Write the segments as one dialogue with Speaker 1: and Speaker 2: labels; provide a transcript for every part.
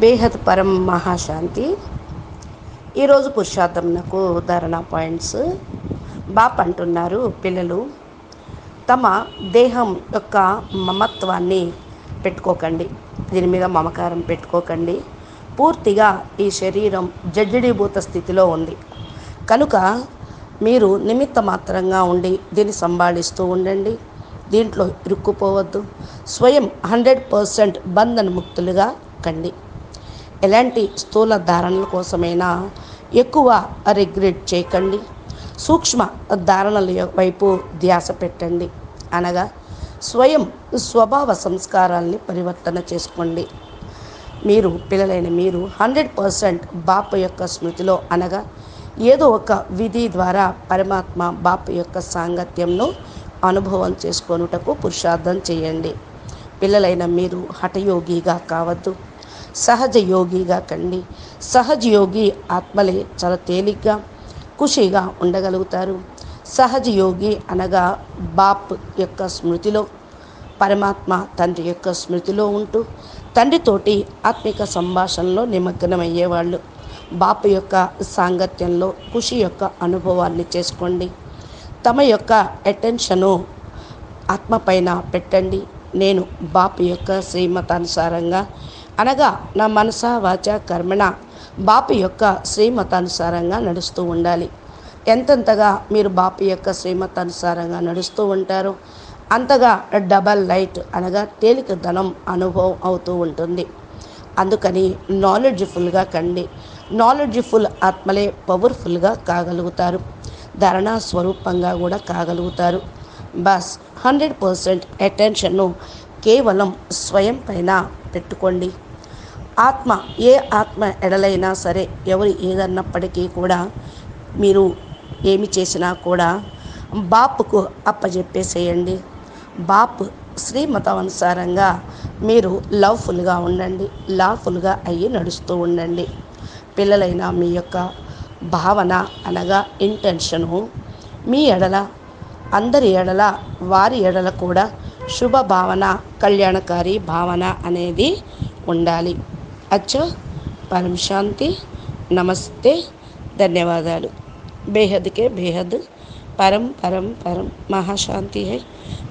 Speaker 1: బేహద్ పరం మహాశాంతి. ఈరోజు పురుషార్థంనకు ధారణ పాయింట్స్. బాప్ అంటున్నారు పిల్లలు తమ దేహం యొక్క మమత్వాన్ని పెట్టుకోకండి. దీని మీద మమకారం పెట్టుకోకండి. పూర్తిగా ఈ శరీరం జడ్జిడీభూత స్థితిలో ఉంది. కనుక మీరు నిమిత్త మాత్రంగా ఉండి దీన్ని సంభాళిస్తూ ఉండండి. దీంట్లో ఇరుక్కుపోవద్దు. స్వయం హండ్రెడ్ పర్సెంట్ బంధన ముక్తులుగా కండి. ఎలాంటి స్థూల ధారణల కోసమైనా ఎక్కువ రిగ్రెట్ చేయకండి. సూక్ష్మ ధారణల వైపు ధ్యాస పెట్టండి. అనగా స్వయం స్వభావ సంస్కారాల్ని పరివర్తన చేసుకోండి. మీరు పిల్లలైన మీరు హండ్రెడ్ పర్సెంట్ బాపు యొక్క స్మృతిలో అనగా ఏదో ఒక విధి ద్వారా పరమాత్మ బాపు యొక్క సాంగత్యంను అనుభవం చేసుకొనుటకు పురుషార్థం చేయండి. పిల్లలైన మీరు హఠయోగిగా కావద్దు. సహజ యోగిగా కండి. సహజ యోగి ఆత్మలే చాలా తేలిగ్గా ఖుషిగా ఉండగలుగుతారు. సహజ యోగి అనగా బాప్ యొక్క స్మృతిలో పరమాత్మ తండ్రి యొక్క స్మృతిలో ఉంటూ తండ్రితోటి ఆత్మిక సంభాషణలో నిమగ్నమయ్యేవాళ్ళు. బాపు యొక్క సాంగత్యంలో ఖుషి యొక్క అనుభవాన్ని చేసుకోండి. తమ యొక్క అటెన్షను ఆత్మ పైన పెట్టండి. నేను బాపు యొక్క శ్రీమతానుసారంగా అనగా నా మనస వాచ కర్మణ. బాపు యొక్క శ్రీమతానుసారంగా నడుస్తూ ఉండాలి. ఎంతెంతగా మీరు బాపు యొక్క శ్రీమతానుసారంగా నడుస్తూ ఉంటారో అంతగా డబల్ లైట్ అనగా తేలిక ధనం అనుభవం అవుతూ ఉంటుంది. అందుకని నాలెడ్జ్ఫుల్గా కండి. నాలెడ్జ్ఫుల్ ఆత్మలే పవర్ఫుల్గా కాగలుగుతారు. ధరణా స్వరూపంగా కూడా కాగలుగుతారు. బస్ హండ్రెడ్ పర్సెంట్ అటెన్షన్ను కేవలం స్వయం పైన పెట్టుకోండి ఆత్మ ఏ ఆత్మ ఎడలైనా సరే ఎవరు ఏదన్నప్పటికీ కూడా మీరు ఏమి చేసినా కూడా బాపుకు అప్పజెప్పేసేయండి. బాపు శ్రీమతం అనుసారంగా మీరు లవ్ఫుల్గా ఉండండి లాఫుల్గా అయ్యి నడుస్తూ ఉండండి. పిల్లలైన మీ యొక్క భావన అనగా ఇంటెన్షను మీ ఎడల అందరి ఎడల వారి ఎడల కూడా శుభ భావన కళ్యాణకారి భావన అనేది ఉండాలి అచ్చా పరం శాంతి నమస్తే ధన్యవాదాలు बेहद के बेहद परम परम परम महाशांति है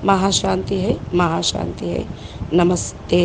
Speaker 1: महाशांति है महाशांति है नमस्ते